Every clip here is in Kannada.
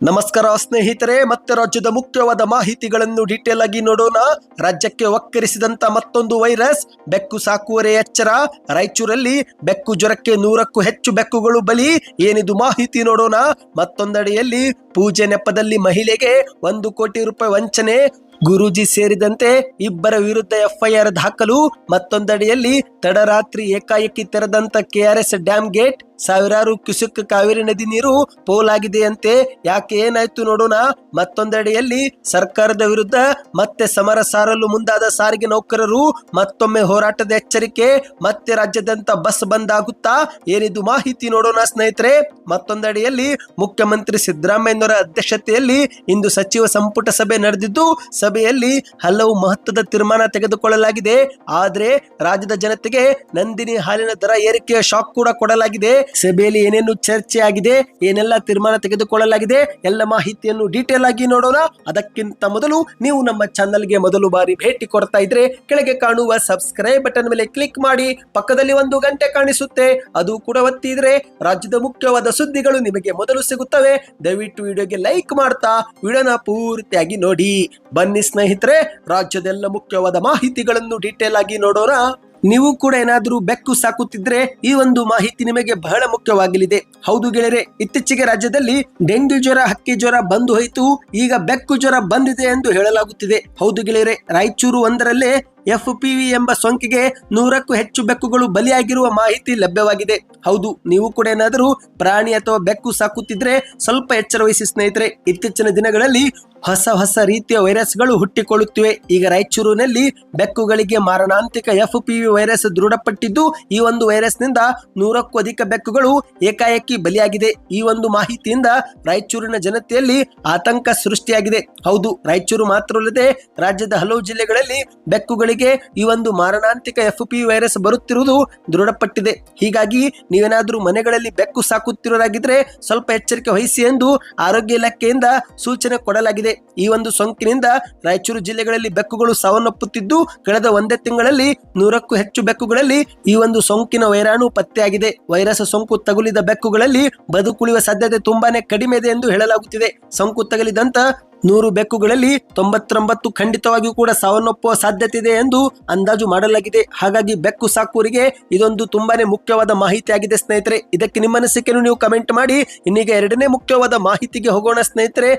ನಮಸ್ಕಾರ ಸ್ನೇಹಿತರೆ, ಮತ್ತೆ ರಾಜ್ಯದ ಮುಖ್ಯವಾದ ಮಾಹಿತಿಗಳನ್ನು ಡೀಟೇಲ್ ಆಗಿ ನೋಡೋಣ. ರಾಜ್ಯಕ್ಕೆ ಒಕ್ಕರಿಸಿದಂತ ಮತ್ತೊಂದು ವೈರಸ್ ಬೆಕ್ಕು ಸಾಕುವರೆ ಎಚ್ಚರ. ರಾಯಚೂರಲ್ಲಿ ಬೆಕ್ಕು ಜ್ವರಕ್ಕೆ ನೂರಕ್ಕೂ ಹೆಚ್ಚು ಬೆಕ್ಕುಗಳು ಬಲಿ. ಏನಿದು ಮಾಹಿತಿ ನೋಡೋಣ. ಮತ್ತೊಂದೆಡೆಯಲ್ಲಿ ಪೂಜೆ ನೆಪದಲ್ಲಿ ಮಹಿಳೆಗೆ ಒಂದು ಕೋಟಿ ರೂಪಾಯಿ ವಂಚನೆ. ಗುರೂಜಿ ಸೇರಿದಂತೆ ಇಬ್ಬರ ವಿರುದ್ಧ ಎಫ್ಐಆರ್ ದಾಖಲು. ಮತ್ತೊಂದೆಡೆಯಲ್ಲಿ ತಡರಾತ್ರಿ ಏಕಾಏಕಿ ತೆರೆದಂತ ಕೆಆರ್ಎಸ್ ಡ್ಯಾಮ್ ಗೇಟ್. ಸಾವಿರಾರು ಕ್ಯುಸೆಕ್ ಕಾವೇರಿ ನದಿ ನೀರು ಪೋಲಾಗಿದೆಯಂತೆ. ಯಾಕೆ ಏನಾಯ್ತು ನೋಡೋಣ. ಮತ್ತೊಂದೆಡೆಯಲ್ಲಿ ಸರ್ಕಾರದ ವಿರುದ್ಧ ಮತ್ತೆ ಸಮರ ಸಾರಲು ಮುಂದಾದ ಸಾರಿಗೆ ನೌಕರರು ಮತ್ತೊಮ್ಮೆ ಹೋರಾಟದ ಎಚ್ಚರಿಕೆ, ಮತ್ತೆ ರಾಜ್ಯದಂತ ಬಸ್ ಬಂದ್ ಆಗುತ್ತಾ. ಏನಿದು ಮಾಹಿತಿ ನೋಡೋಣ ಸ್ನೇಹಿತರೆ. ಮತ್ತೊಂದೆಡೆಯಲ್ಲಿ ಮುಖ್ಯಮಂತ್ರಿ ಸಿದ್ದರಾಮಯ್ಯನವರ ಅಧ್ಯಕ್ಷತೆಯಲ್ಲಿ ಇಂದು ಸಚಿವ ಸಂಪುಟ ಸಭೆ ನಡೆದಿದ್ದು, ಸಭೆಯಲ್ಲಿ ಹಲವು ಮಹತ್ವದ ತೀರ್ಮಾನ ತೆಗೆದುಕೊಳ್ಳಲಾಗಿದೆ. ಆದರೆ ರಾಜ್ಯದ ಜನತೆಗೆ ನಂದಿನಿ ಹಾಲಿನ ದರ ಏರಿಕೆಯ ಶಾಕ್ ಕೂಡ ಕೊಡಲಾಗಿದೆ. ಸಭೆಯಲ್ಲಿ ಏನೇನು ಚರ್ಚೆ ಆಗಿದೆ, ಏನೆಲ್ಲ ತೀರ್ಮಾನ ತೆಗೆದುಕೊಳ್ಳಲಾಗಿದೆ, ಎಲ್ಲ ಮಾಹಿತಿಯನ್ನು ಡೀಟೇಲ್ ಆಗಿ ನೋಡೋಣ. ಅದಕ್ಕಿಂತ ಮೊದಲು ನೀವು ನಮ್ಮ ಚಾನಲ್ಗೆ ಮೊದಲು ಬಾರಿ ಭೇಟಿ ಕೊಡ್ತಾ ಇದ್ರೆ ಕೆಳಗೆ ಕಾಣುವ ಸಬ್ಸ್ಕ್ರೈಬ್ ಬಟನ್ ಮೇಲೆ ಕ್ಲಿಕ್ ಮಾಡಿ, ಪಕ್ಕದಲ್ಲಿ ಒಂದು ಗಂಟೆ ಕಾಣಿಸುತ್ತೆ. ಅದು ಕೂಡ ಒತ್ತಿದ್ರೆ ರಾಜ್ಯದ ಮುಖ್ಯವಾದ ಸುದ್ದಿಗಳು ನಿಮಗೆ ಮೊದಲು ಸಿಗುತ್ತವೆ. ದಯವಿಟ್ಟು ವಿಡಿಯೋಗೆ ಲೈಕ್ ಮಾಡ್ತಾ, ವಿಡಿಯೋನ ಪೂರ್ತಿಯಾಗಿ ನೋಡಿ. ಬನ್ನಿ ಸ್ನೇಹಿತರೆ, ರಾಜ್ಯದೆಲ್ಲ ಮುಖ್ಯವಾದ ಮಾಹಿತಿಗಳನ್ನು ಡೀಟೇಲ್ ಆಗಿ ನೋಡೋಣ. ನೀವು ಕೂಡ ಏನಾದರೂ ಬೆಕ್ಕು ಸಾಕುತ್ತಿದ್ರೆ ಈ ಒಂದು ಮಾಹಿತಿ ನಿಮಗೆ ಬಹಳ ಮುಖ್ಯವಾಗಲಿದೆ. ಹೌದು ಗೆಳೆಯರೆ, ಇತ್ತೀಚೆಗೆ ರಾಜ್ಯದಲ್ಲಿ ಡೆಂಗ್ಯೂ ಜ್ವರ, ಹಕ್ಕಿ ಜ್ವರ ಬಂದು ಹೋಯಿತು. ಈಗ ಬೆಕ್ಕು ಜ್ವರ ಬಂದಿದೆ ಎಂದು ಹೇಳಲಾಗುತ್ತಿದೆ. ಹೌದು ಗೆಳೆಯರೆ, ರಾಯಚೂರು ಒಂದರಲ್ಲೇ ಎಫ್ ವಿ ಎಂಬ ಸೋಂಕಿಗೆ ನೂರಕ್ಕೂ ಹೆಚ್ಚು ಬೆಕ್ಕುಗಳು ಬಲಿಯಾಗಿರುವ ಮಾಹಿತಿ ಲಭ್ಯವಾಗಿದೆ. ಹೌದು, ನೀವು ಕೂಡ ಏನಾದರೂ ಪ್ರಾಣಿ ಅಥವಾ ಬೆಕ್ಕು ಸಾಕುತ್ತಿದ್ರೆ ಸ್ವಲ್ಪ ಎಚ್ಚರ ವಹಿಸಿ ಸ್ನೇಹಿತರೆ. ಇತ್ತೀಚಿನ ದಿನಗಳಲ್ಲಿ ಹೊಸ ಹೊಸ ರೀತಿಯ ವೈರಸ್ಗಳು ಹುಟ್ಟಿಕೊಳ್ಳುತ್ತಿವೆ. ಈಗ ರಾಯಚೂರಿನಲ್ಲಿ ಬೆಕ್ಕುಗಳಿಗೆ ಮಾರಣಾಂತಿಕ ಎಫ್ ಪಿ ವಿ ವೈರಸ್ ದೃಢಪಟ್ಟಿದ್ದು, ಈ ಒಂದು ವೈರಸ್ನಿಂದ ನೂರಕ್ಕೂ ಅಧಿಕ ಬೆಕ್ಕುಗಳು ಏಕಾಏಕಿ ಬಲಿಯಾಗಿದೆ. ಈ ಒಂದು ಮಾಹಿತಿಯಿಂದ ರಾಯಚೂರಿನ ಜನತೆಯಲ್ಲಿ ಆತಂಕ ಸೃಷ್ಟಿಯಾಗಿದೆ. ಹೌದು, ರಾಯಚೂರು ಮಾತ್ರವಲ್ಲದೆ ರಾಜ್ಯದ ಹಲವು ಜಿಲ್ಲೆಗಳಲ್ಲಿ ಬೆಕ್ಕುಗಳಿಗೆ ಈ ಒಂದು ಮಾರಣಾಂತಿಕ ಎಫ್ ಪಿ ವೈರಸ್ ಬರುತ್ತಿರುವುದು ದೃಢಪಟ್ಟಿದೆ. ಹೀಗಾಗಿ ನೀವೇನಾದರೂ ಮನೆಗಳಲ್ಲಿ ಬೆಕ್ಕು ಸಾಕುತ್ತಿರೋದಾಗಿದ್ರೆ ಸ್ವಲ್ಪ ಎಚ್ಚರಿಕೆ ವಹಿಸಿ ಎಂದು ಆರೋಗ್ಯ ಇಲಾಖೆಯಿಂದ ಸೂಚನೆ ಕೊಡಲಾಗಿದೆ. ಈ ಒಂದು ಸೋಂಕಿನಿಂದ ರಾಯಚೂರು ಜಿಲ್ಲೆಗಳಲ್ಲಿ ಬೆಕ್ಕುಗಳು ಸಾವನ್ನಪ್ಪುತ್ತಿದ್ದು, ಕಳೆದ ಒಂದೇ ತಿಂಗಳಲ್ಲಿ ನೂರಕ್ಕೂ ಹೆಚ್ಚು ಬೆಕ್ಕುಗಳಲ್ಲಿ ಈ ಒಂದು ಸೋಂಕಿನ ವೈರಾಣು ಪತ್ತೆಯಾಗಿದೆ. ವೈರಸ್ ಸೋಂಕು ತಗುಲಿದ ಬೆಕ್ಕುಗಳಲ್ಲಿ ಬದುಕುಳಿಯುವ ಸಾಧ್ಯತೆ ತುಂಬಾನೇ ಕಡಿಮೆ ಇದೆ ಎಂದು ಹೇಳಲಾಗುತ್ತಿದೆ. ಸೋಂಕು ತಗುಲಿದಂತ ನೂರು ಬೆಕ್ಕುಗಳಲ್ಲಿ ತೊಂಬತ್ತೊಂಬತ್ತು ಖಂಡಿತವಾಗಿಯೂ ಕೂಡ ಸಾವನ್ನಪ್ಪುವ ಸಾಧ್ಯತೆ ಇದೆ ಎಂದು ಅಂದಾಜು ಮಾಡಲಾಗಿದೆ. ಹಾಗಾಗಿ ಬೆಕ್ಕು ಸಾಕುವರಿಗೆ ಇದೊಂದು ತುಂಬಾನೇ ಮುಖ್ಯವಾದ ಮಾಹಿತಿ ಆಗಿದೆ ಸ್ನೇಹಿತರೆ. ಇದಕ್ಕೆ ನಿಮ್ಮ ಅನಿಸಿಕೆಯನ್ನು ನೀವು ಕಮೆಂಟ್ ಮಾಡಿ. ಇನ್ನೀಗ ಎರಡನೇ ಮುಖ್ಯವಾದ ಮಾಹಿತಿಗೆ ಹೋಗೋಣ ಸ್ನೇಹಿತರೆ.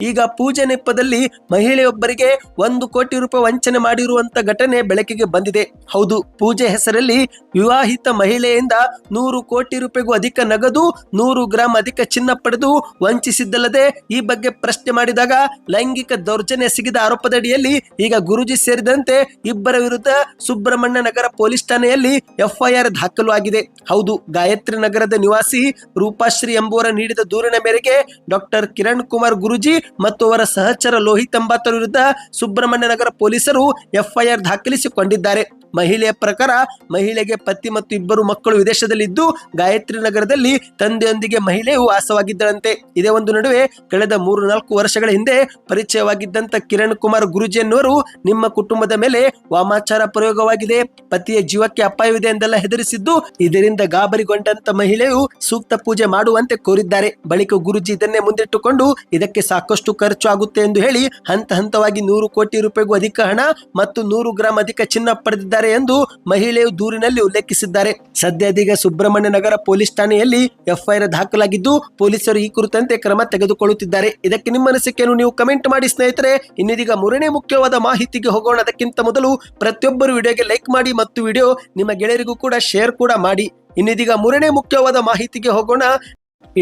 ಈಗ ಪೂಜೆ ನೆಪದಲ್ಲಿ ಮಹಿಳೆಯೊಬ್ಬರಿಗೆ ಒಂದು ಕೋಟಿ ರೂಪಾಯಿ ವಂಚನೆ ಮಾಡಿರುವಂತ ಘಟನೆ ಬೆಳಕಿಗೆ ಬಂದಿದೆ. ಹೌದು, ಪೂಜೆ ಹೆಸರಲ್ಲಿ ವಿವಾಹಿತ ಮಹಿಳೆಯಿಂದ ನೂರು ಕೋಟಿ ರೂಪಾಯಿಗೂ ಅಧಿಕ ನಗದು, ನೂರು ಗ್ರಾಂ ಅಧಿಕ ಚಿನ್ನ ಪಡೆದು ವಂಚಿಸಿದ್ದಲ್ಲದೆ ಈ ಬಗ್ಗೆ ಪ್ರಶ್ನೆ ಮಾಡಿದಾಗ ಲೈಂಗಿಕ ದೌರ್ಜನ್ಯ ಸಿಗಿದ ಆರೋಪದಡಿಯಲ್ಲಿ ಈಗ ಗುರುಜಿ ಸೇರಿದಂತೆ ಇಬ್ಬರ ವಿರುದ್ಧ ಸುಬ್ರಹ್ಮಣ್ಯ ನಗರ ಪೊಲೀಸ್ ಠಾಣೆಯಲ್ಲಿ ಎಫ್ಐಆರ್ ದಾಖಲು ಆಗಿದೆ. ಹೌದು, ಗಾಯತ್ರಿ ನಗರದ ನಿವಾಸಿ ರೂಪಾಶ್ರೀ ಎಂಬುವರ ನೀಡಿದ ದೂರಿನ ಮೇರೆಗೆ ಡಾಕ್ಟರ್ ಕಿರಣ್ ಕುಮಾರ್ ಗುರುಜಿ ಮತ್ತು ಅವರ ಸಹಚರ ಲೋಹಿತ್ ಎಂಬಾತರ ವಿರುದ್ಧ ಸುಬ್ರಹ್ಮಣ್ಯ ನಗರ ಪೊಲೀಸರು ಎಫ್ಐಆರ್ ದಾಖಲಿಸಿಕೊಂಡಿದ್ದಾರೆ. ಮಹಿಳೆಯ ಪ್ರಕಾರ ಮಹಿಳೆಗೆ ಪತಿ ಮತ್ತು ಇಬ್ಬರು ಮಕ್ಕಳು ವಿದೇಶದಲ್ಲಿದ್ದು, ಗಾಯತ್ರಿ ನಗರದಲ್ಲಿ ತಂದೆಯೊಂದಿಗೆ ಮಹಿಳೆಯು ವಾಸವಾಗಿದ್ದಳಂತೆ. ಇದೇ ಒಂದು ನಡುವೆ ಕಳೆದ ಮೂರು ನಾಲ್ಕು ವರ್ಷಗಳ ಹಿಂದೆ ಪರಿಚಯವಾಗಿದ್ದಂತ ಕಿರಣ್ ಕುಮಾರ್ ಗುರುಜಿ ಎನ್ನುವರು ನಿಮ್ಮ ಕುಟುಂಬದ ಮೇಲೆ ವಾಮಾಚಾರ ಪ್ರಯೋಗವಾಗಿದೆ. ಪತಿಯ ಜೀವಕ್ಕೆ ಅಪಾಯವಿದೆ ಎಂದೆಲ್ಲ ಹೆದರಿಸಿದ್ದು, ಇದರಿಂದ ಗಾಬರಿಗೊಂಡಂತ ಮಹಿಳೆಯು ಸೂಕ್ತ ಪೂಜೆ ಮಾಡುವಂತೆ ಕೋರಿದ್ದಾರೆ. ಬಳಿಕ ಗುರುಜಿ ಇದನ್ನೇ ಮುಂದಿಟ್ಟುಕೊಂಡು, ಇದಕ್ಕೆ ಸಾಕಷ್ಟು ಖರ್ಚು ಆಗುತ್ತೆ ಎಂದು ಹೇಳಿ ಹಂತ ಹಂತವಾಗಿ ನೂರು ಕೋಟಿ ರೂಪಾಯಿಗೂ ಅಧಿಕ ಹಣ ಮತ್ತು ನೂರು ಗ್ರಾಂ ಅಧಿಕ ಚಿನ್ನ ಪಡೆದಿದ್ದಾರೆ. ಎಂದು ಮಹಿಳೆಯು ದೂರಿನಲ್ಲಿ ಉಲ್ಲೇಖಿಸಿದ್ದಾರೆ. ಸದ್ಯದೀಗ ಸುಬ್ರಹ್ಮಣ್ಯ ನಗರ ಪೊಲೀಸ್ ಠಾಣೆಯಲ್ಲಿ ಎಫ್ಐಆರ್ ದಾಖಲಾಗಿದ್ದು ಪೊಲೀಸರು ಈ ಕುರಿತಂತೆ ಕ್ರಮ ತೆಗೆದುಕೊಳ್ಳುತ್ತಿದ್ದಾರೆ. ಇದಕ್ಕೆ ನಿಮ್ಮ ಅನಿಸಿಕೆಯನ್ನು ನೀವು ಕಮೆಂಟ್ ಮಾಡಿ ಸ್ನೇಹಿತರೆ. ಇನ್ನಿದೀಗ ಮೂರನೇ ಮುಖ್ಯವಾದ ಮಾಹಿತಿಗೆ ಹೋಗೋಣ. ಅದಕ್ಕಿಂತ ಮೊದಲು ಪ್ರತಿಯೊಬ್ಬರು ವಿಡಿಯೋಗೆ ಲೈಕ್ ಮಾಡಿ ಮತ್ತು ವಿಡಿಯೋ ನಿಮ್ಮ ಗೆಳೆಯರಿಗೂ ಕೂಡ ಶೇರ್ ಕೂಡ ಮಾಡಿ. ಇನ್ನಿದೀಗ ಮೂರನೇ ಮುಖ್ಯವಾದ ಮಾಹಿತಿಗೆ ಹೋಗೋಣ.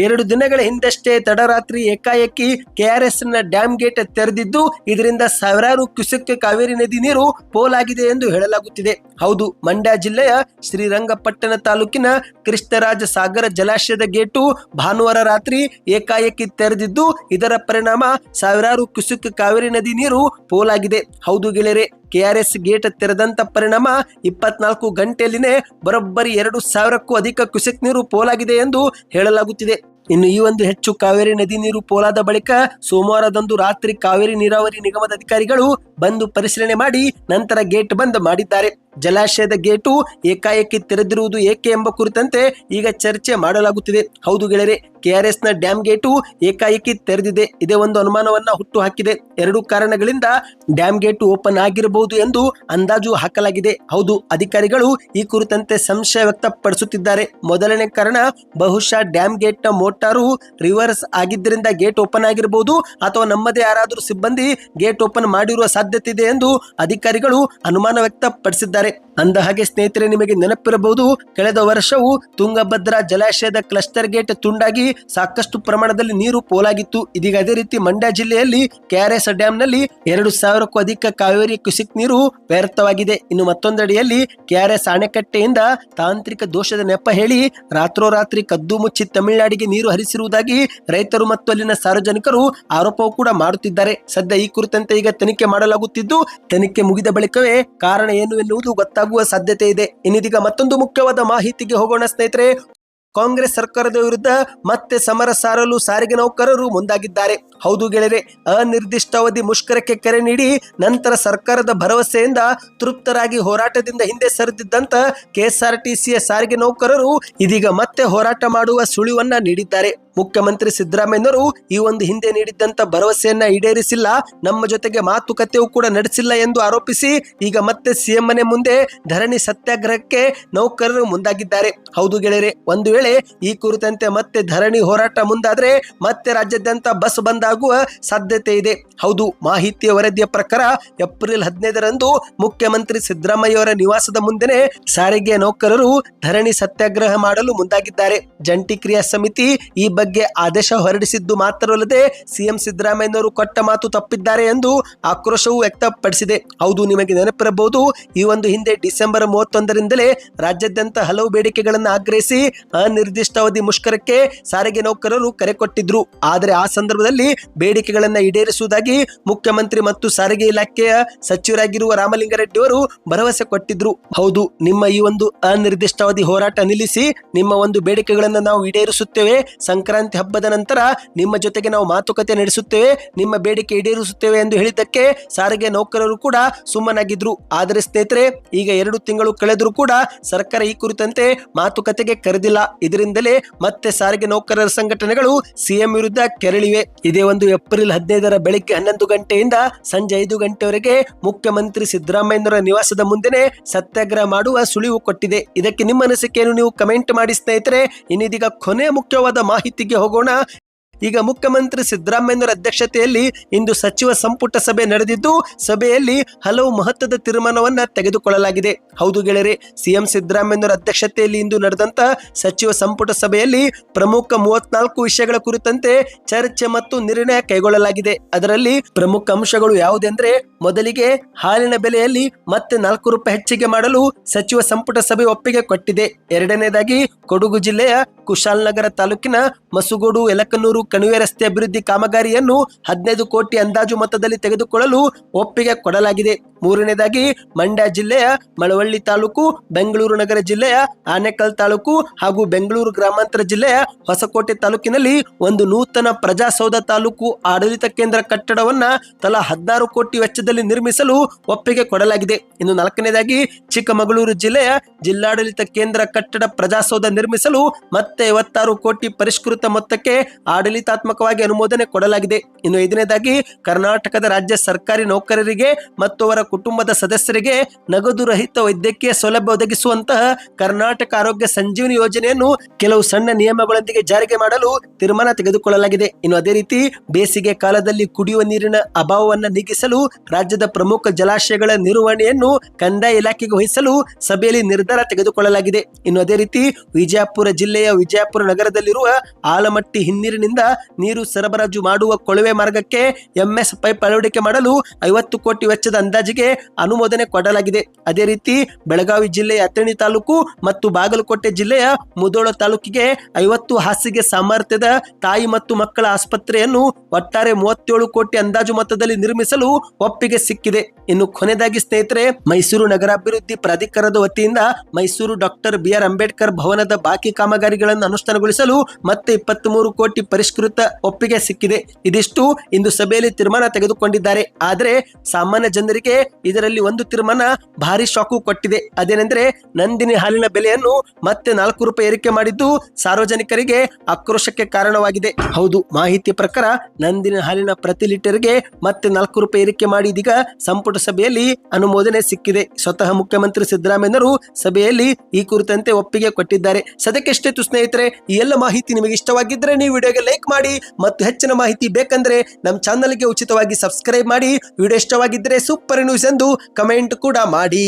ಎರಡು ದಿನಗಳ ಹಿಂದಷ್ಟೇ ತಡರಾತ್ರಿ ಏಕಾಏಕಿ ಕೆಆರ್ಎಸ್ನ ಡ್ಯಾಮ್ ಗೇಟ್ ತೆರೆದಿದ್ದು, ಇದರಿಂದ ಸಾವಿರಾರು ಕ್ಯುಸೆಕ್ ಕಾವೇರಿ ನದಿ ನೀರು ಪೋಲಾಗಿದೆ ಎಂದು ಹೇಳಲಾಗುತ್ತಿದೆ. ಹೌದು, ಮಂಡ್ಯ ಜಿಲ್ಲೆಯ ಶ್ರೀರಂಗಪಟ್ಟಣ ತಾಲೂಕಿನ ಕೃಷ್ಣರಾಜ ಸಾಗರ ಜಲಾಶಯದ ಗೇಟು ಭಾನುವಾರ ರಾತ್ರಿ ಏಕಾಏಕಿ ತೆರೆದಿದ್ದು, ಇದರ ಪರಿಣಾಮ ಸಾವಿರಾರು ಕ್ಯುಸೆಕ್ ಕಾವೇರಿ ನದಿ ನೀರು ಪೋಲಾಗಿದೆ. ಹೌದು ಗೆಳೆಯರೆ ಕೆಆರ್ಎಸ್ ಗೇಟ್ ತೆರೆದಂತ ಪರಿಣಾಮ ಇಪ್ಪತ್ನಾಲ್ಕು ಗಂಟೆಯಲ್ಲಿನೇ ಬರೋಬ್ಬರಿ ಎರಡು ಸಾವಿರಕ್ಕೂ ಅಧಿಕ ಕುಸಿತ ನೀರು ಪೋಲಾಗಿದೆ ಎಂದು ಹೇಳಲಾಗುತ್ತಿದೆ. ಇನ್ನು ಈ ಒಂದು ಹೆಚ್ಚು ಕಾವೇರಿ ನದಿ ನೀರು ಪೋಲಾದ ಬಳಿಕ ಸೋಮವಾರದಂದು ರಾತ್ರಿ ಕಾವೇರಿ ನೀರಾವರಿ ನಿಗಮದ ಅಧಿಕಾರಿಗಳು ಬಂದು ಪರಿಶೀಲನೆ ಮಾಡಿ ನಂತರ ಗೇಟ್ ಬಂದ್ ಮಾಡಿದ್ದಾರೆ. ಜಲಾಶಯದ ಗೇಟು ಏಕಾಏಕಿ ತೆರೆದಿರುವುದು ಏಕೆ ಎಂಬ ಕುರಿತಂತೆ ಈಗ ಚರ್ಚೆ ಮಾಡಲಾಗುತ್ತಿದೆ. ಹೌದು ಗೆಳೆಯರೆ ನ ಡ್ಯಾಮ್ ಗೇಟು ಏಕಾಏಕಿ ತೆರೆದಿದೆ. ಇದೇ ಒಂದು ಅನುಮಾನವನ್ನ ಹುಟ್ಟು ಹಾಕಿದೆ ಎರಡು ಕಾರಣಗಳಿಂದ ಡ್ಯಾಮ್ ಗೇಟು ಓಪನ್ ಆಗಿರಬಹುದು ಎಂದು ಅಂದಾಜು ಹಾಕಲಾಗಿದೆ. ಹೌದು, ಅಧಿಕಾರಿಗಳು ಈ ಕುರಿತಂತೆ ಸಂಶಯ ವ್ಯಕ್ತಪಡಿಸುತ್ತಿದ್ದಾರೆ. ಮೊದಲನೇ ಕಾರಣ, ಬಹುಶಃ ಡ್ಯಾಮ್ ಗೇಟ್ನ ಮೋಟಾರು ರಿವರ್ಸ್ ಆಗಿದ್ದರಿಂದ ಗೇಟ್ ಓಪನ್ ಆಗಿರಬಹುದು ಅಥವಾ ನಮ್ಮದೇ ಯಾರಾದರೂ ಸಿಬ್ಬಂದಿ ಗೇಟ್ ಓಪನ್ ಮಾಡಿರುವ ಸಾಧ್ಯತೆ ಇದೆ ಎಂದು ಅಧಿಕಾರಿಗಳು ಅನುಮಾನ ವ್ಯಕ್ತಪಡಿಸಿದ್ದಾರೆ. ಅಂದ ಹಾಗೆ ಸ್ನೇಹಿತರೆ, ನಿಮಗೆ ನೆನಪಿರಬಹುದು, ಕಳೆದ ವರ್ಷವು ತುಂಗಭದ್ರಾ ಜಲಾಶಯದ ಕ್ಲಸ್ಟರ್ ಗೇಟ್ ತುಂಡಾಗಿ ಸಾಕಷ್ಟು ಪ್ರಮಾಣದಲ್ಲಿ ನೀರು ಪೋಲಾಗಿತ್ತು. ಇದೀಗ ಅದೇ ರೀತಿ ಮಂಡ್ಯ ಜಿಲ್ಲೆಯಲ್ಲಿ ಕೆಆರ್ಎಸ್ ಡ್ಯಾಂನಲ್ಲಿ ಎರಡು ಸಾವಿರಕ್ಕೂ ಅಧಿಕ ಕಾವೇರಿ ಕುಸಿಕ್ ನೀರು ವ್ಯರ್ಥವಾಗಿದೆ. ಇನ್ನು ಮತ್ತೊಂದೆಡೆಯಲ್ಲಿ ಕೆಆರ್ಎಸ್ ಅಣೆಕಟ್ಟೆಯಿಂದ ತಾಂತ್ರಿಕ ದೋಷದ ನೆಪ ಹೇಳಿ ರಾತ್ರೋರಾತ್ರಿ ಕದ್ದು ಮುಚ್ಚಿ ತಮಿಳುನಾಡಿಗೆ ನೀರು ಹರಿಸಿರುವುದಾಗಿ ರೈತರು ಮತ್ತು ಅಲ್ಲಿನ ಸಾರ್ವಜನಿಕರು ಆರೋಪವೂ ಕೂಡ ಮಾಡುತ್ತಿದ್ದಾರೆ. ಸದ್ಯ ಈ ಕುರಿತಂತೆ ಈಗ ತನಿಖೆ ಮಾಡಲಾಗುತ್ತಿದ್ದು, ತನಿಖೆ ಮುಗಿದ ಬಳಿಕವೇ ಕಾರಣ ಏನು ಎನ್ನುವುದು ಗೊತ್ತಾಗುವ ಸಾಧ್ಯತೆ ಇದೆ. ಇನ್ನಿದೀಗ ಮತ್ತೊಂದು ಮುಖ್ಯವಾದ ಮಾಹಿತಿಗೆ ಹೋಗೋಣ ಸ್ನೇಹಿತರೆ. ಕಾಂಗ್ರೆಸ್ ಸರ್ಕಾರದ ವಿರುದ್ಧ ಮತ್ತೆ ಸಮರ ಸಾರಲು ಸಾರಿಗೆ ನೌಕರರು ಮುಂದಾಗಿದ್ದಾರೆ. ಹೌದು ಗೆಳೆಯರೆ, ಅನಿರ್ದಿಷ್ಟಾವಧಿ ಮುಷ್ಕರಕ್ಕೆ ಕರೆ ನೀಡಿ ನಂತರ ಸರ್ಕಾರದ ಭರವಸೆಯಿಂದ ತೃಪ್ತರಾಗಿ ಹೋರಾಟದಿಂದ ಹಿಂದೆ ಸರಿದಿದ್ದಂತ ಕೆಎಸ್ಆರ್ಟಿಸಿಯ ಸಾರಿಗೆ ನೌಕರರು ಇದೀಗ ಮತ್ತೆ ಹೋರಾಟ ಮಾಡುವ ಸುಳಿವನ್ನ ನೀಡಿದ್ದಾರೆ. ಮುಖ್ಯಮಂತ್ರಿ ಸಿದ್ದರಾಮಯ್ಯನವರು ಈ ಒಂದು ಹಿಂದೆ ನೀಡಿದ್ದಂತ ಭರವಸೆಯನ್ನ ಈಡೇರಿಸಿಲ್ಲ, ನಮ್ಮ ಜೊತೆಗೆ ಮಾತುಕತೆಯೂ ಕೂಡ ನಡೆಸಿಲ್ಲ ಎಂದು ಆರೋಪಿಸಿ ಈಗ ಮತ್ತೆ ಸಿಎಂ ಮನೆ ಮುಂದೆ ಧರಣಿ ಸತ್ಯಾಗ್ರಹಕ್ಕೆ ನೌಕರರು ಮುಂದಾಗಿದ್ದಾರೆ. ಹೌದು ಗೆಳೆಯರೆ, ಒಂದು ವೇಳೆ ಈ ಕುರಿತಂತೆ ಮತ್ತೆ ಧರಣಿ ಹೋರಾಟ ಮುಂದಾದ್ರೆ ಮತ್ತೆ ರಾಜ್ಯಾದ್ಯಂತ ಬಸ್ ಬಂದ್ ಆಗುವ ಸಾಧ್ಯತೆ ಇದೆ. ಹೌದು, ಮಾಹಿತಿಯ ವರದಿಯ ಪ್ರಕಾರ ಏಪ್ರಿಲ್ ಹದಿನೈದರಂದು ಮುಖ್ಯಮಂತ್ರಿ ಸಿದ್ದರಾಮಯ್ಯ ಅವರ ನಿವಾಸದ ಮುಂದೆನೆ ಸಾರಿಗೆ ನೌಕರರು ಧರಣಿ ಸತ್ಯಾಗ್ರಹ ಮಾಡಲು ಮುಂದಾಗಿದ್ದಾರೆ. ಜಂಟಿ ಕ್ರಿಯಾ ಸಮಿತಿ ಈ ಬಗ್ಗೆ ಆದೇಶ ಹೊರಡಿಸಿದ್ದು ಮಾತ್ರವಲ್ಲದೆ ಸಿಎಂ ಸಿದ್ದರಾಮಯ್ಯನವರು ಕೊಟ್ಟ ಮಾತು ತಪ್ಪಿದ್ದಾರೆ ಎಂದು ಆಕ್ರೋಶವೂ ವ್ಯಕ್ತಪಡಿಸಿದೆ. ಹೌದು, ನಿಮಗೆ ನೆನಪಿರಬಹುದು, ಈ ಒಂದು ಹಿಂದೆ ಡಿಸೆಂಬರ್ ಮೂವತ್ತೊಂದರಿಂದಲೇ ರಾಜ್ಯಾದ್ಯಂತ ಹಲವು ಬೇಡಿಕೆಗಳನ್ನು ಆಗ್ರಹಿಸಿ ಅನಿರ್ದಿಷ್ಟಾವಧಿ ಮುಷ್ಕರಕ್ಕೆ ಸಾರಿಗೆ ನೌಕರರು ಕರೆ ಕೊಟ್ಟಿದ್ರು. ಆದರೆ ಆ ಸಂದರ್ಭದಲ್ಲಿ ಬೇಡಿಕೆಗಳನ್ನು ಈಡೇರಿಸುವುದಾಗಿ ಮುಖ್ಯಮಂತ್ರಿ ಮತ್ತು ಸಾರಿಗೆ ಇಲಾಖೆಯ ಸಚಿವರಾಗಿರುವ ರಾಮಲಿಂಗಾರೆಡ್ಡಿ ಅವರು ಭರವಸೆ ಕೊಟ್ಟಿದ್ರು. ಹೌದು, ನಿಮ್ಮ ಈ ಒಂದು ಅನಿರ್ದಿಷ್ಟಾವಧಿ ಹೋರಾಟ ನಿಲ್ಲಿಸಿ ನಿಮ್ಮ ಒಂದು ಬೇಡಿಕೆಗಳನ್ನು ನಾವು ಈಡೇರಿಸುತ್ತೇವೆ. ಸಂಕ್ರಾಂತಿ ಹಬ್ಬದ ನಂತರ ನಿಮ್ಮ ಜೊತೆಗೆ ನಾವು ಮಾತುಕತೆ ನಡೆಸುತ್ತೇವೆ, ನಿಮ್ಮ ಬೇಡಿಕೆ ಈಡೇರಿಸುತ್ತೇವೆ ಎಂದು ಹೇಳಿದ್ದಕ್ಕೆ ಸಾರಿಗೆ ನೌಕರರು ಕೂಡ ಸುಮ್ಮನಾಗಿದ್ರು. ಆದರೆ ಸ್ನೇಹಿತರೆ, ಈಗ ಎರಡು ತಿಂಗಳು ಕಳೆದರೂ ಕೂಡ ಸರ್ಕಾರ ಈ ಕುರಿತಂತೆ ಮಾತುಕತೆಗೆ ಕರೆದಿಲ್ಲ. ಇದರಿಂದಲೇ ಮತ್ತೆ ಸಾರಿಗೆ ನೌಕರರ ಸಂಘಟನೆಗಳು ಸಿಎಂ ವಿರುದ್ಧ ಕೆರಳಿವೆ. ಇದೇ ಒಂದು ಏಪ್ರಿಲ್ ಹದಿನೈದರ ಬೆಳಿಗ್ಗೆ ಹನ್ನೊಂದು ಗಂಟೆಯಿಂದ ಸಂಜೆ ಐದು ಗಂಟೆವರೆಗೆ ಮುಖ್ಯಮಂತ್ರಿ ಸಿದ್ದರಾಮಯ್ಯನವರ ನಿವಾಸದ ಮುಂದೆನೆ ಸತ್ಯಾಗ್ರಹ ಮಾಡುವ ಸುಳಿವು ಕೊಟ್ಟಿದೆ. ಇದಕ್ಕೆ ನಿಮ್ಮ ಅನಿಸಿಕೆಯನ್ನು ನೀವು ಕಮೆಂಟ್ ಮಾಡಿ ಸ್ನೇಹಿತರೆ. ಇನ್ನಿದೀಗ ಕೊನೆಯ ಮುಖ್ಯವಾದ ಮಾಹಿತಿಗೆ ಹೋಗೋಣ ಈಗ ಮುಖ್ಯಮಂತ್ರಿ ಸಿದ್ದರಾಮಯ್ಯನವರ ಅಧ್ಯಕ್ಷತೆಯಲ್ಲಿ ಇಂದು ಸಚಿವ ಸಂಪುಟ ಸಭೆ ನಡೆದಿದ್ದು, ಸಭೆಯಲ್ಲಿ ಹಲವು ಮಹತ್ವದ ತೀರ್ಮಾನವನ್ನ ತೆಗೆದುಕೊಳ್ಳಲಾಗಿದೆ. ಹೌದು ಗೆಳೆಯರೆ, ಸಿಎಂ ಸಿದ್ದರಾಮಯ್ಯನವರ ಅಧ್ಯಕ್ಷತೆಯಲ್ಲಿ ಇಂದು ನಡೆದಂತ ಸಚಿವ ಸಂಪುಟ ಸಭೆಯಲ್ಲಿ ಪ್ರಮುಖ ಮೂವತ್ನಾಲ್ಕು ವಿಷಯಗಳ ಕುರಿತಂತೆ ಚರ್ಚೆ ಮತ್ತು ನಿರ್ಣಯ ಕೈಗೊಳ್ಳಲಾಗಿದೆ. ಅದರಲ್ಲಿ ಪ್ರಮುಖ ಅಂಶಗಳು ಯಾವುದೆಂದ್ರೆ, ಮೊದಲಿಗೆ ಹಾಲಿನ ಬೆಲೆಯಲ್ಲಿ ಮತ್ತೆ ನಾಲ್ಕು ರೂಪಾಯಿ ಹೆಚ್ಚಿಗೆ ಮಾಡಲು ಸಚಿವ ಸಂಪುಟ ಸಭೆ ಒಪ್ಪಿಗೆ ಕೊಟ್ಟಿದೆ. ಎರಡನೇದಾಗಿ, ಕೊಡಗು ಜಿಲ್ಲೆಯ ಕುಶಾಲನಗರ ತಾಲೂಕಿನ ಮಸುಗೋಡು ಎಲಕನೂರು ಕಣಿವೆ ರಸ್ತೆ ಅಭಿವೃದ್ಧಿ ಕಾಮಗಾರಿಯನ್ನು ಹದಿನೈದು ಕೋಟಿ ಅಂದಾಜು ಮೊತ್ತದಲ್ಲಿ ತೆಗೆದುಕೊಳ್ಳಲು ಒಪ್ಪಿಗೆ ಕೊಡಲಾಗಿದೆ. ಮೂರನೇದಾಗಿ, ಮಂಡ್ಯ ಜಿಲ್ಲೆಯ ಮಳವಳ್ಳಿ ತಾಲೂಕು, ಬೆಂಗಳೂರು ನಗರ ಜಿಲ್ಲೆಯ ಆನೇಕಲ್ ತಾಲೂಕು ಹಾಗೂ ಬೆಂಗಳೂರು ಗ್ರಾಮಾಂತರ ಜಿಲ್ಲೆಯ ಹೊಸಕೋಟೆ ತಾಲೂಕಿನಲ್ಲಿ ಒಂದು ನೂತನ ಪ್ರಜಾಸೌಧ ತಾಲೂಕು ಆಡಳಿತ ಕೇಂದ್ರ ಕಟ್ಟಡವನ್ನ ತಲಾ ಹದಿನಾರು ಕೋಟಿ ವೆಚ್ಚದಲ್ಲಿ ನಿರ್ಮಿಸಲು ಒಪ್ಪಿಗೆ ಕೊಡಲಾಗಿದೆ. ಇನ್ನು ನಾಲ್ಕನೇದಾಗಿ, ಚಿಕ್ಕಮಗಳೂರು ಜಿಲ್ಲೆಯ ಜಿಲ್ಲಾಡಳಿತ ಕೇಂದ್ರ ಕಟ್ಟಡ ಪ್ರಜಾಸೌಧ ನಿರ್ಮಿಸಲು ಮತ್ತೆ ಐವತ್ತಾರು ಕೋಟಿ ಪರಿಷ್ಕೃತ ಮೊತ್ತಕ್ಕೆ ಆಡಳಿತಾತ್ಮಕವಾಗಿ ಅನುಮೋದನೆ ಕೊಡಲಾಗಿದೆ. ಇನ್ನು ಐದನೇದಾಗಿ, ಕರ್ನಾಟಕದ ರಾಜ್ಯ ಸರ್ಕಾರಿ ನೌಕರರಿಗೆ ಮತ್ತು ಅವರ ಕುಟುಂಬದ ಸದಸ್ಯರಿಗೆ ನಗದು ರಹಿತ ವೈದ್ಯಕೀಯ ಸೌಲಭ್ಯ ಒದಗಿಸುವಂತಹ ಕರ್ನಾಟಕ ಆರೋಗ್ಯ ಸಂಜೀವನಿ ಯೋಜನೆಯನ್ನು ಕೆಲವು ಸಣ್ಣ ನಿಯಮಗಳೊಂದಿಗೆ ಜಾರಿಗೆ ಮಾಡಲು ತೀರ್ಮಾನ ತೆಗೆದುಕೊಳ್ಳಲಾಗಿದೆ. ಇನ್ನು ಅದೇ ರೀತಿ, ಬೇಸಿಗೆ ಕಾಲದಲ್ಲಿ ಕುಡಿಯುವ ನೀರಿನ ಅಭಾವವನ್ನು ನೀಗಿಸಲು ರಾಜ್ಯದ ಪ್ರಮುಖ ಜಲಾಶಯಗಳ ನಿರ್ವಹಣೆಯನ್ನು ಕಂದಾಯ ಇಲಾಖೆಗೆ ವಹಿಸಲು ಸಭೆಯಲ್ಲಿ ನಿರ್ಧಾರ ತೆಗೆದುಕೊಳ್ಳಲಾಗಿದೆ. ಇನ್ನು ಅದೇ ರೀತಿ, ವಿಜಯಪುರ ಜಿಲ್ಲೆಯ ವಿಜಯಪುರ ನಗರದಲ್ಲಿರುವ ಆಲಮಟ್ಟಿ ಹಿನ್ನೀರಿನಿಂದ ನೀರು ಸರಬರಾಜು ಮಾಡುವ ಕೊಳವೆ ಮಾರ್ಗಕ್ಕೆ ಎಂಎಸ್ ಪೈಪ್ ಅಳವಡಿಕೆ ಮಾಡಲು ಐವತ್ತು ಕೋಟಿ ವೆಚ್ಚದ ಅಂದಾಜಿಗೆ ಅನುಮೋದನೆ ಕೊಡಲಾಗಿದೆ. ಅದೇ ರೀತಿ ಬೆಳಗಾವಿ ಜಿಲ್ಲೆಯ ಅಥಣಿ ತಾಲೂಕು ಮತ್ತು ಬಾಗಲಕೋಟೆ ಜಿಲ್ಲೆಯ ಮುದೋಳ ತಾಲೂಕಿಗೆ ಐವತ್ತು ಹಾಸಿಗೆ ಸಾಮರ್ಥ್ಯದ ತಾಯಿ ಮತ್ತು ಮಕ್ಕಳ ಆಸ್ಪತ್ರೆಯನ್ನು ಒಟ್ಟಾರೆ ಮೂವತ್ತೇಳು ಕೋಟಿ ಅಂದಾಜು ಮೊತ್ತದಲ್ಲಿ ನಿರ್ಮಿಸಲು ಒಪ್ಪಿಗೆ ಸಿಕ್ಕಿದೆ. ಇನ್ನು ಕೊನೆಯದಾಗಿ ಸ್ನೇಹಿತರೆ, ಮೈಸೂರು ನಗರಾಭಿವೃದ್ಧಿ ಪ್ರಾಧಿಕಾರದ ವತಿಯಿಂದ Mysuru doctor B R Ambedkar ಭವನದ ಬಾಕಿ ಕಾಮಗಾರಿಗಳನ್ನು ಅನುಷ್ಠಾನಗೊಳಿಸಲು ಮತ್ತೆ ಇಪ್ಪತ್ತ್ ಮೂರು ಕೋಟಿ ಪರಿಷ್ಕೃತ ಪರಿಷ್ಕೃತ ಒಪ್ಪಿಗೆ ಸಿಕ್ಕಿದೆ. ಇದಿಷ್ಟು ಇಂದು ಸಭೆಯಲ್ಲಿ ತೀರ್ಮಾನ ತೆಗೆದುಕೊಂಡಿದ್ದಾರೆ. ಆದರೆ ಸಾಮಾನ್ಯ ಜನರಿಗೆ ಇದರಲ್ಲಿ ಒಂದು ತೀರ್ಮಾನ ಭಾರಿ ಶಾಕು ಕೊಟ್ಟಿದೆ. ಅದೇನೆಂದ್ರೆ ನಂದಿನಿ ಹಾಲಿನ ಬೆಲೆಯನ್ನು ಮತ್ತೆ ನಾಲ್ಕು ರೂಪಾಯಿ ಏರಿಕೆ ಮಾಡಿದ್ದು ಸಾರ್ವಜನಿಕರಿಗೆ ಆಕ್ರೋಶಕ್ಕೆ ಕಾರಣವಾಗಿದೆ. ಹೌದು, ಮಾಹಿತಿ ಪ್ರಕಾರ ನಂದಿನಿ ಹಾಲಿನ ಪ್ರತಿ ಲೀಟರ್ಗೆ ಮತ್ತೆ ನಾಲ್ಕು ರೂಪಾಯಿ ಏರಿಕೆ ಮಾಡಿ ಇದೀಗ ಸಂಪುಟ ಸಭೆಯಲ್ಲಿ ಅನುಮೋದನೆ ಸಿಕ್ಕಿದೆ. ಸ್ವತಃ ಮುಖ್ಯಮಂತ್ರಿ ಸಿದ್ದರಾಮಯ್ಯನವರು ಸಭೆಯಲ್ಲಿ ಈ ಕುರಿತಂತೆ ಒಪ್ಪಿಗೆ ಕೊಟ್ಟಿದ್ದಾರೆ. ಸದ್ಯಕ್ಕೆ ಸ್ನೇಹಿತರೆ ಈ ಎಲ್ಲ ಮಾಹಿತಿ ನಿಮಗೆ ಇಷ್ಟವಾಗಿದ್ದರೆ ನೀವು ವಿಡಿಯೋಗೆ ಮಾಡಿ ಮತ್ತು ಹೆಚ್ಚಿನ ಮಾಹಿತಿ ಬೇಕಂದ್ರೆ ನಮ್ಮ ಚಾನಲ್ಗೆ ಉಚಿತವಾಗಿ ಸಬ್ಸ್ಕ್ರೈಬ್ ಮಾಡಿ. ವಿಡಿಯೋ ಇಷ್ಟವಾಗಿದ್ದರೆ ಸೂಪರ್ ನ್ಯೂಸ್ ಎಂದು ಕಮೆಂಟ್ ಕೂಡ ಮಾಡಿ.